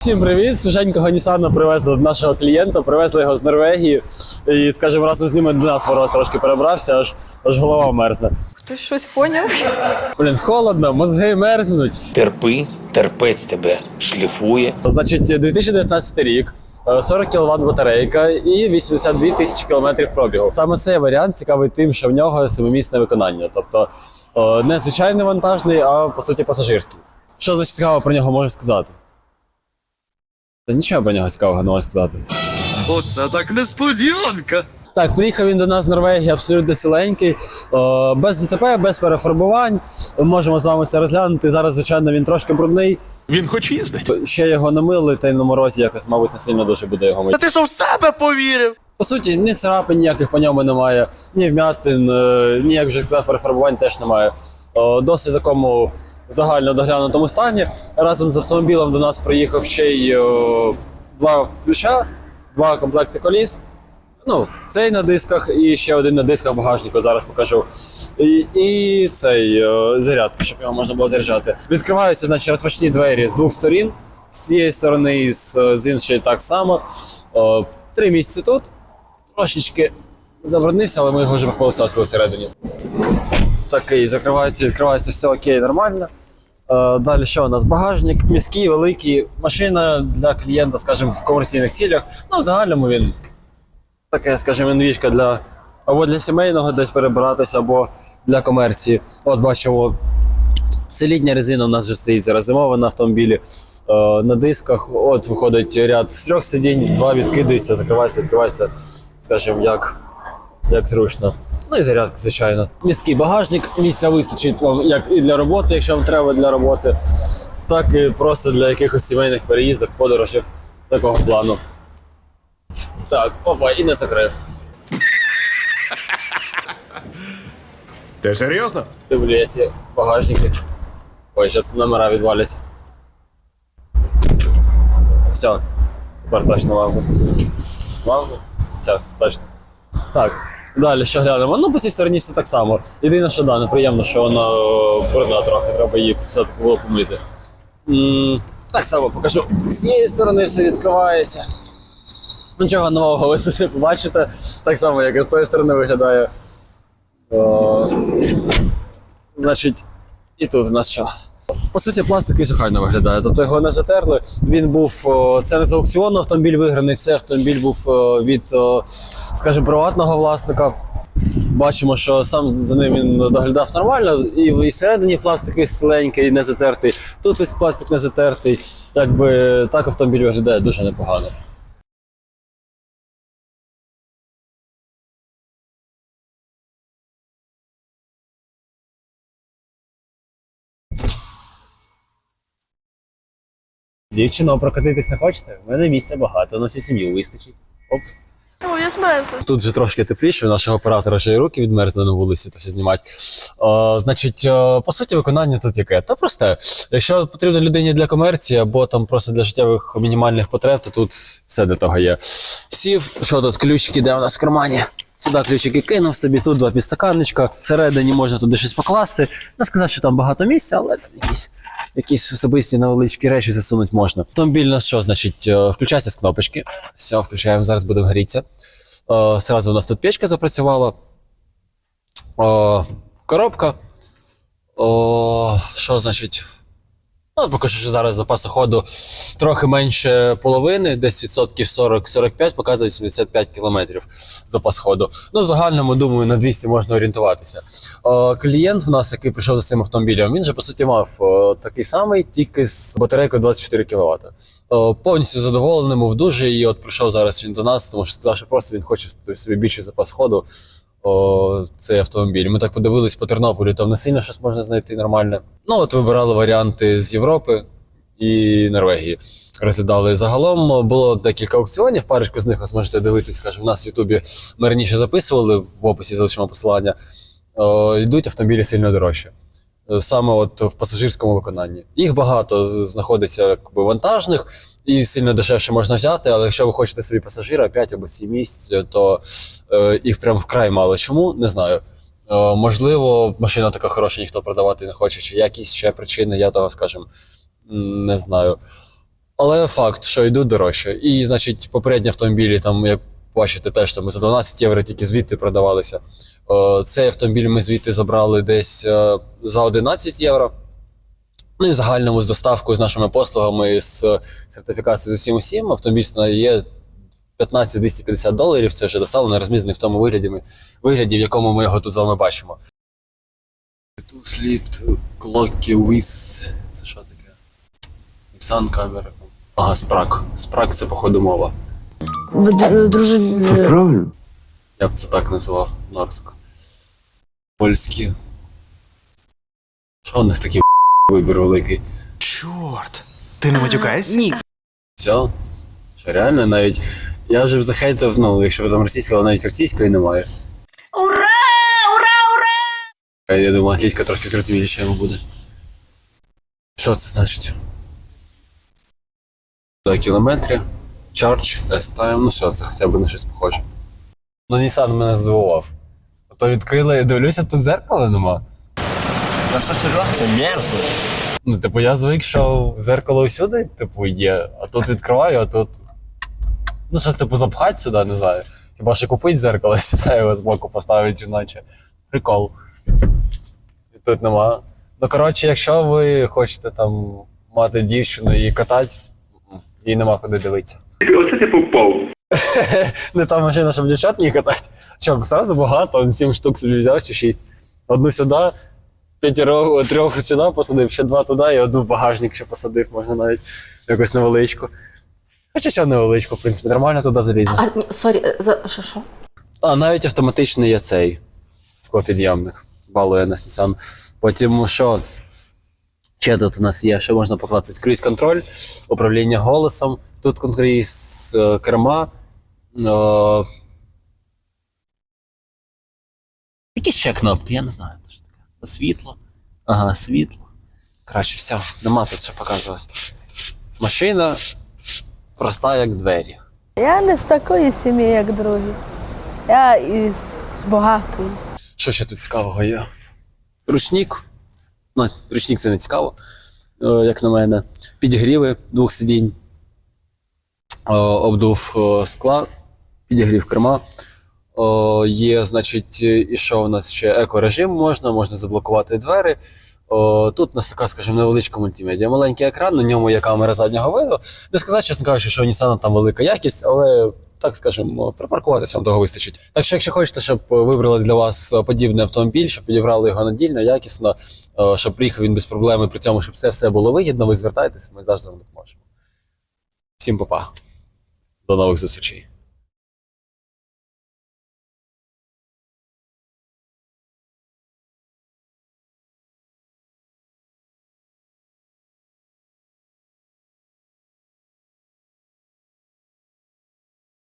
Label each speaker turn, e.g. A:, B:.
A: Всім привіт! Свіженького Нісана привезли до нашого клієнта, привезли його з Норвегії. І, скажімо, разом з ними до нас мороз трошки перебрався, аж, аж голова мерзне.
B: Хтось щось поняв?
A: Блін, холодно, мозги мерзнуть.
C: Терпи, терпець тебе шліфує.
A: Значить, 2019 рік. е, 40 кВт батарейка і 82 тисячі кілометрів пробігу. Саме цей варіант цікавий тим, що в нього семимісне виконання. Тобто е, не звичайний вантажний, а по суті пасажирський. Що значить цікаво про нього можу сказати? Та нічого про нього цікавого не можу сказати.
D: Оце так несподіванка.
A: Так, приїхав він до нас з Норвегії абсолютно сіленький, е, без ДТП, без перефарбувань. Можемо з вами це розглянути. Зараз, звичайно, він трошки брудний.
D: Він хоч їздить.
A: Ще його не мили, та й на морозі якось, мабуть, не сильно дуже буде його мити.
D: Та ти що в себе повірив?
A: По суті, ні царапин ніяких по ньому немає, ні вмятин, е, ні, як вже казав, перефарбувань теж немає. Е, Досить такому загально доглянутому стані. Разом з автомобілем до нас приїхав ще й е, два ключа, два комплекти коліс. Ну, цей на дисках і ще один на дисках багажнику, зараз покажу. І, і цей е, зарядка, щоб його можна було заряджати. Відкриваються, значить, розпочні двері з двох сторін. З цієї сторони і з, з іншої так само. Е, Три місяці тут. Трошечки забруднився, але ми його вже попилисосили всередині. Такий закривається, відкривається, все окей, нормально. Е, Далі що у нас? Багажник міський, великий, машина для клієнта, скажімо, в комерційних цілях. Ну, в загальному він таке, скажімо, інвішка для або для сімейного десь перебиратися, або для комерції. От бачимо, це літня резина у нас вже стоїть зараз зимова на автомобілі. Е, на дисках от виходить ряд з трьох сидінь, два відкидаються, закриваються, відкриваються, скажімо, як, як зручно. Ну і зарядка, звичайно. Місткий багажник, місця вистачить вам як і для роботи, якщо вам треба для роботи, так і просто для якихось сімейних переїздок, подорожів такого плану. Так, опа, і не закрив.
D: Ти серйозно?
A: Дивлюся багажники. Ой, зараз номера відваляться. Все, тепер точно мавку. Мавку? Все, точно. Так, далі що глянемо. Ну, по цій стороні все так само. Єдине, що да, неприємно, що вона е, брудна трохи, треба її все-таки було помити. Так само покажу. З цієї сторони все відкривається. Нічого нового ви тут не побачите. Так само, як і з тої сторони виглядає. О, Значить, і тут у нас що? По суті, пластик і охайно виглядає. Тобто його не затерли. Він був це не з аукціону автомобіль виграний. Це автомобіль був від, скажімо, приватного власника. Бачимо, що сам за ним він доглядав нормально, і, і всередині пластик весь ціленький, не затертий. Тут весь пластик не затертий. Якби так автомобіль виглядає дуже непогано. Дівчино, прокатитись не хочете? У мене місця багато, на всю сім'ю вистачить. Оп.
B: О, я змерзла.
A: Тут вже трошки тепліше, у нашого оператора вже і руки відмерзли на вулиці, то все знімати. Е, значить, е, по суті, виконання тут яке? Та просте. Якщо потрібно людині для комерції або там просто для життєвих мінімальних потреб, то тут все для того є. Сів, що тут ключики, де у нас в кармані? Сюди ключики кинув собі, тут два підстаканничка. Всередині можна туди щось покласти. Не сказати, що там багато місця, але там якісь, якісь особисті невеличкі речі засунути можна. Автомобіль у нас що, значить, е, включається з кнопочки. Все, включаємо, зараз буде грітися. Е, Сразу у нас тут печка запрацювала. О, коробка. О, що значить? Ну, поки що зараз запасу ходу трохи менше половини, десь відсотків 40-45, показує 75 кілометрів запас ходу. Ну, в загальному, думаю, на 200 можна орієнтуватися. О, клієнт в нас, який прийшов за цим автомобілем, він же, по суті, мав о, такий самий, тільки з батарейкою 24 кВт. О, повністю задоволений, був дуже, і от прийшов зараз він до нас, тому що сказав, що просто він хоче собі більший запас ходу. О, цей автомобіль. Ми так подивились по Тернополю, там не сильно щось можна знайти нормальне. Ну, от вибирали варіанти з Європи і Норвегії. Розглядали загалом. Було декілька аукціонів. Парочку з них ви зможете дивитись. Скажімо, у нас в Ютубі ми раніше записували в описі залишимо посилання. О, йдуть автомобілі сильно дорожче. Саме от в пасажирському виконанні. Їх багато знаходиться якби вантажних і сильно дешевше можна взяти, але якщо ви хочете собі пасажира 5 або 7 місць, то е, їх прям вкрай мало. Чому? Не знаю. Е, можливо, машина така хороша, ніхто продавати не хоче, чи якісь ще причини, я того, скажімо, не знаю. Але факт, що йдуть дорожче. І, значить, попередні автомобілі, там, як бачите, теж там за 12 євро тільки звідти продавалися. Е, Цей автомобіль ми звідти забрали десь е, за 11 євро. Ну і загальному з доставкою, з нашими послугами, з сертифікацією з усім усім, автомобіль стає 15-250 доларів. Це вже доставлено, розмітлений в тому вигляді, вигляді, в якому ми його тут з вами бачимо. Тут слід клокі Віс. Це що таке? Nissan камера. Ага, спрак. Спрак це, походу, мова.
B: Друже,
D: правильно.
A: Я б це так називав Норск. Польські. Що у них такий вибір великий?
D: Чорт. Ти не матюкаєшся?
B: Ні.
A: Все. Що реально навіть. Я вже б захейтив, ну, якщо там російська, але навіть російської немає. Ура! Ура! Ура! Я думаю, англійська трошки зрозуміліше йому буде. Що це значить? За кілометри. Charge, S-Time, ну все, це хоча б на щось похоже. Ну, Nissan мене здивував. А то відкрили, я дивлюся, тут зеркала нема.
C: А що серйозно? Це мерзость.
A: Ну, типу, я звик, що зеркало усюди, типу, є, а тут відкриваю, а тут. Ну, щось, типу, запхати сюди, не знаю. Хіба що купить зеркало, сюди його збоку поставить іначе. Прикол. І тут нема. Ну, коротше, якщо ви хочете там мати дівчину і катати, їй нема куди дивитися.
E: Оце ти попав.
A: Не та машина, щоб дівчат не катати. Що, сразу багато, 7 штук собі взяв чи 6. Одну сюди, п'ятеро, трьох сюди посадив, ще два туди і одну в багажник ще посадив, можна навіть якусь невеличку. Хоча що невеличку, в принципі, нормально туди залізти.
B: А, ні, сорі, е, за що, що?
A: А навіть автоматичний є цей склопідйомник. Балує нас Nissan. Потім що? Ще тут у нас є, що можна покласти круїз контроль, управління голосом. Тут круїз е, керма. Е, Які ще кнопки? Я не знаю. Що таке. Світло. Ага, світло. Краще все, нема тут що показувати. Машина проста, як двері.
F: Я не з такої сім'ї, як другі. Я із багатої.
A: Що ще тут цікавого є? Ручник. Ну, ручник це не цікаво, е, як на мене. Підігріви двох сидінь. Е, Обдув е, скла, підігрів керма. Є, значить, і що у нас ще екорежим можна, можна заблокувати двері. О, тут у нас така, скажімо, невеличка мультимедіа. Маленький екран, на ньому є камера заднього виду. Не сказати, чесно кажучи, що Nissan там велика якість, але так скажемо, припаркуватися вам того вистачить. Так що, якщо хочете, щоб вибрали для вас подібний автомобіль, щоб підібрали його надільно, якісно, щоб приїхав він без проблем, і при цьому, щоб це все було вигідно, ви звертайтесь, ми завжди вам допоможемо. Всім па-па. До нових зустрічей.